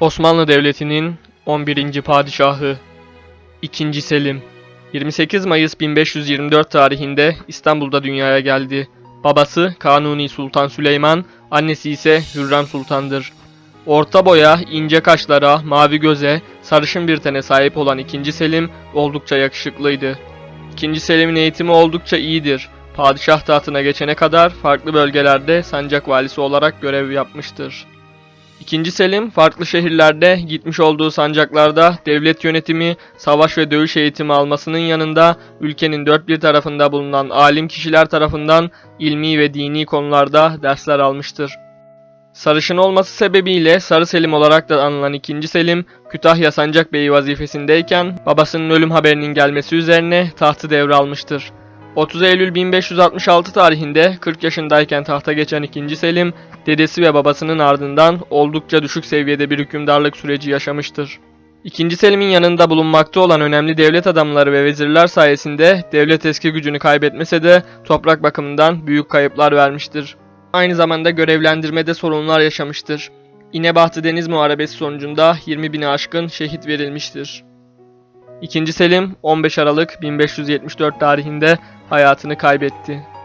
Osmanlı Devleti'nin 11. padişahı 2. Selim 28 Mayıs 1524 tarihinde İstanbul'da dünyaya geldi. Babası Kanuni Sultan Süleyman, annesi ise Hürrem Sultan'dır. Orta boya, ince kaşlara, mavi göze, sarışın bir tene sahip olan 2. Selim oldukça yakışıklıydı. 2. Selim'in eğitimi oldukça iyidir. Padişah tahtına geçene kadar farklı bölgelerde sancak valisi olarak görev yapmıştır. İkinci Selim farklı şehirlerde gitmiş olduğu sancaklarda devlet yönetimi, savaş ve dövüş eğitimi almasının yanında ülkenin dört bir tarafında bulunan alim kişiler tarafından ilmi ve dini konularda dersler almıştır. Sarışın olması sebebiyle Sarı Selim olarak da anılan 2. Selim, Kütahya Sancakbeyi vazifesindeyken babasının ölüm haberinin gelmesi üzerine tahtı devralmıştır. 30 Eylül 1566 tarihinde 40 yaşındayken tahta geçen 2. Selim, dedesi ve babasının ardından oldukça düşük seviyede bir hükümdarlık süreci yaşamıştır. İkinci Selim'in yanında bulunmakta olan önemli devlet adamları ve vezirler sayesinde devlet eski gücünü kaybetmese de toprak bakımından büyük kayıplar vermiştir. Aynı zamanda görevlendirmede sorunlar yaşamıştır. İnebahtı Deniz Muharebesi sonucunda 20 bini aşkın şehit verilmiştir. İkinci Selim 15 Aralık 1574 tarihinde hayatını kaybetti.